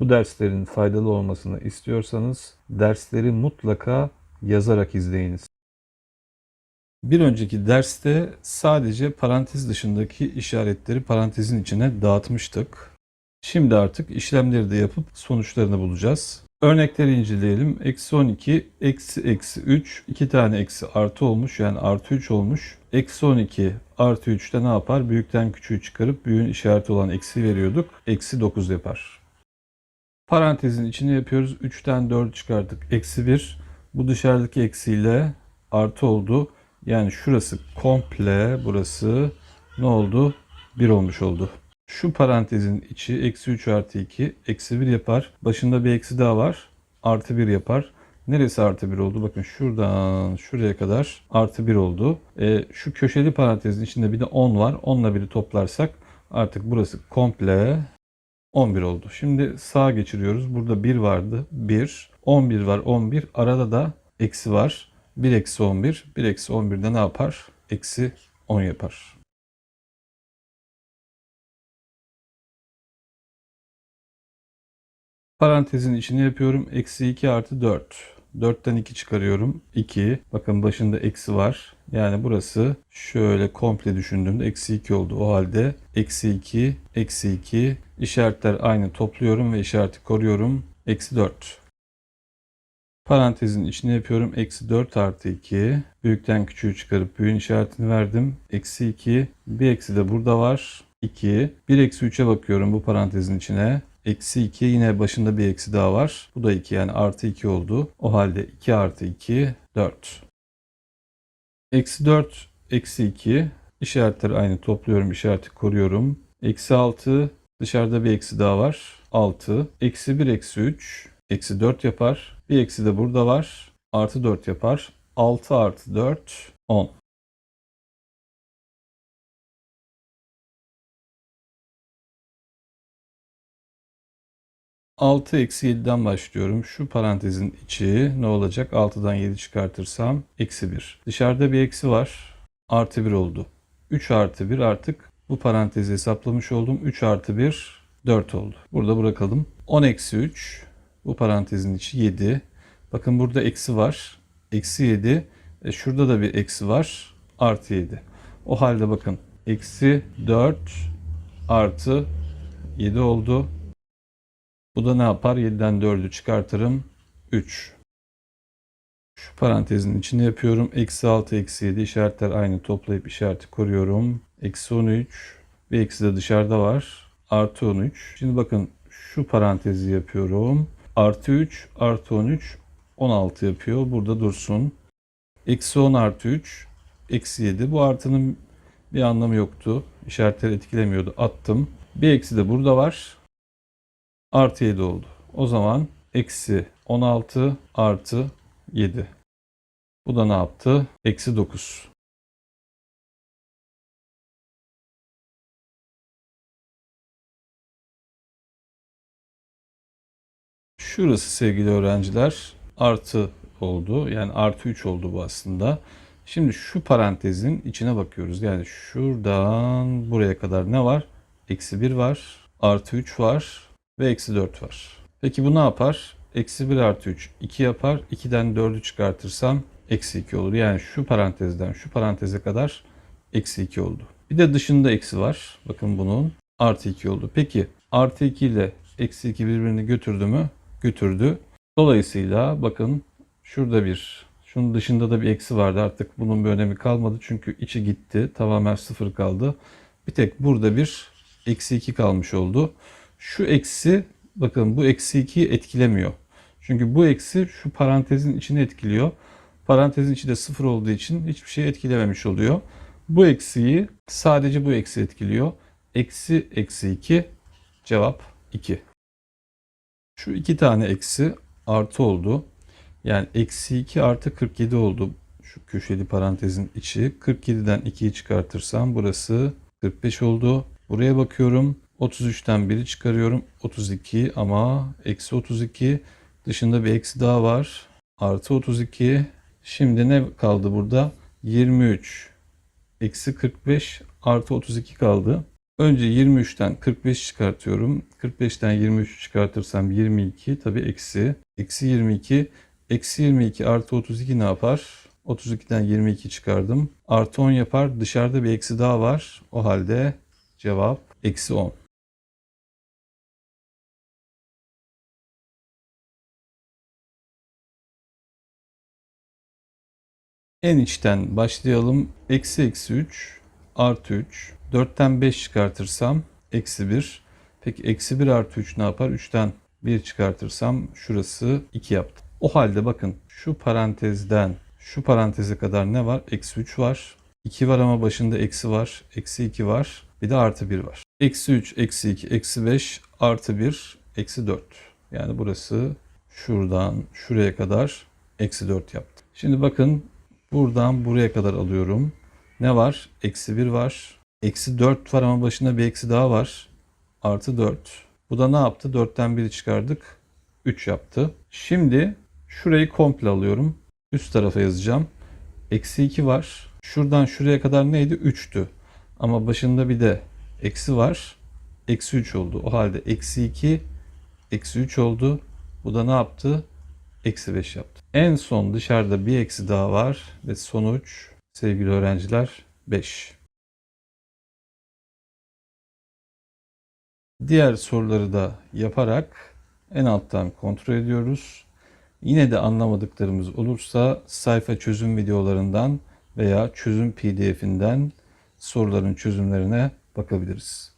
Bu derslerin faydalı olmasını istiyorsanız dersleri mutlaka yazarak izleyiniz. Bir önceki derste sadece parantez dışındaki işaretleri parantezin içine dağıtmıştık. Şimdi artık işlemleri de yapıp sonuçlarını bulacağız. Örnekleri inceleyelim. Eksi 12, eksi eksi 3, 2 tane eksi artı olmuş yani artı 3 olmuş. Eksi 12 artı 3'te ne yapar? Büyükten küçüğü çıkarıp büyüğün işareti olan eksi veriyorduk. Eksi 9 yapar. Parantezin içine yapıyoruz. 3'ten 4 çıkarttık. Eksi 1. Bu dışarıdaki eksiyle artı oldu. Yani şurası komple burası ne oldu? 1 olmuş oldu. Şu parantezin içi eksi 3 artı 2 eksi 1 yapar. Başında bir eksi daha var. Artı 1 yapar. Neresi artı 1 oldu? Bakın şuradan şuraya kadar artı 1 oldu. E, şu köşeli parantezin içinde bir de 10 var. 10'la 1'i toplarsak artık burası komple 11 oldu. Şimdi sağa geçiriyoruz. Burada 1 vardı. 1. 11 var. 11. Arada da eksi var. 1 eksi 11. 1 eksi 11'de ne yapar? Eksi 10 yapar. Parantezin içine yapıyorum. Eksi 2 artı 4. 4'ten 2 çıkarıyorum. 2. Bakın başında eksi var. Yani burası şöyle komple düşündüğümde eksi 2 oldu. O halde eksi 2, eksi 2 işaretler aynı topluyorum ve işareti koruyorum. Eksi 4. Parantezin içine yapıyorum. Eksi 4 artı 2. Büyükten küçüğü çıkarıp büyüğün işaretini verdim. Eksi 2. Bir eksi de burada var. 2. 1 eksi 3'e bakıyorum bu parantezin içine. Eksi 2 yine başında bir eksi daha var. Bu da 2 yani artı 2 oldu. O halde 2 artı 2 4. Eksi 4 eksi 2 işaretleri aynı topluyorum işareti koruyorum. Eksi 6 dışarıda bir eksi daha var. 6 eksi 1 eksi 3 eksi 4 yapar. Bir eksi de burada var. Artı 4 yapar. 6 artı 4 10. Altı eksi 7'den başlıyorum. Şu parantezin içi ne olacak? 6'dan 7 çıkartırsam eksi 1. Dışarıda bir eksi var. Artı 1 oldu. 3 artı 1 artık bu parantezi hesaplamış oldum. 3 artı 1 4 oldu. Burada bırakalım. 10 eksi 3 bu parantezin içi 7. Bakın burada eksi var. Eksi 7. E şurada da bir eksi var. Artı 7. O halde bakın eksi 4 artı 7 oldu. Bu da ne yapar? 7'den 4'ü çıkartırım. 3. Şu parantezin içine yapıyorum. Eksi 6, eksi 7 işaretler aynı toplayıp işareti koruyorum. Eksi 13. Bir eksi de dışarıda var. Artı 13. Şimdi bakın şu parantezi yapıyorum. Artı 3 artı 13 16 yapıyor. Burada dursun. Eksi 10 artı 3 eksi 7. Bu artının bir anlamı yoktu. İşaretleri etkilemiyordu. Attım. Bir eksi de burada var. Artı 7 oldu. O zaman eksi 16 artı 7. Bu da ne yaptı? Eksi 9. Şurası sevgili öğrenciler artı oldu. Yani artı 3 oldu bu aslında. Şimdi şu parantezin içine bakıyoruz. Yani şuradan buraya kadar ne var? Eksi 1 var. Artı 3 var. Ve eksi 4 var. Peki bu ne yapar? Eksi 1 artı 3 2 yapar. 2'den 4'ü çıkartırsam eksi 2 olur. Yani şu parantezden şu paranteze kadar eksi 2 oldu. Bir de dışında eksi var. Bakın bunun artı 2 oldu. Peki artı 2 ile eksi 2 birbirini götürdü mü? Götürdü. Dolayısıyla bakın şurada bir şunun dışında da bir eksi vardı. Artık bunun bir önemi kalmadı. Çünkü içi gitti. Tamamen sıfır kaldı. Bir tek burada bir eksi 2 kalmış oldu. Şu eksi bakın bu eksi 2'yi etkilemiyor. Çünkü bu eksi şu parantezin içini etkiliyor. Parantezin içi de sıfır olduğu için hiçbir şey etkilememiş oluyor. Bu eksiyi sadece bu eksi etkiliyor. Eksi eksi 2 cevap 2. Şu iki tane eksi artı oldu. Yani eksi 2 artı 47 oldu. Şu köşeli parantezin içi. 47'den 2'yi çıkartırsam burası 45 oldu. Buraya bakıyorum. 33'ten 1'i çıkarıyorum. 32 ama eksi 32 dışında bir eksi daha var. Artı 32. Şimdi ne kaldı burada? 23 eksi 45 artı 32 kaldı. Önce 23'ten 45 çıkartıyorum. 45'ten 23 çıkartırsam 22 tabi eksi. Eksi 22. Eksi 22 artı 32 ne yapar? 32'den 22 çıkardım. Artı 10 yapar. Dışarıda bir eksi daha var. O halde cevap eksi 10. En içten başlayalım. Eksi eksi 3 artı 3. 4'ten 5 çıkartırsam eksi 1. Peki eksi 1 artı 3 ne yapar? 3'ten 1 çıkartırsam şurası 2 yaptı. O halde bakın şu parantezden şu paranteze kadar ne var? Eksi 3 var. 2 var ama başında eksi var. Eksi 2 var. Bir de artı 1 var. Eksi 3, eksi 2, eksi 5, artı 1, eksi 4. Yani burası şuradan şuraya kadar eksi 4 yaptı. Şimdi bakın buradan buraya kadar alıyorum. Ne var? Eksi 1 var. Eksi 4 var ama başında bir eksi daha var. Artı 4. Bu da ne yaptı? 4'ten 1'i çıkardık. 3 yaptı. Şimdi şurayı komple alıyorum. Üst tarafa yazacağım. Eksi 2 var. Şuradan şuraya kadar neydi? 3'tü. Ama başında bir de eksi var. Eksi 3 oldu. O halde eksi 2 eksi 3 oldu. Bu da ne yaptı? Eksi 5 yaptı. En son dışarıda bir eksi daha var. Ve sonuç sevgili öğrenciler 5. Diğer soruları da yaparak en alttan kontrol ediyoruz. Yine de anlamadıklarımız olursa sayfa çözüm videolarından veya çözüm pdf'inden soruların çözümlerine bakabiliriz.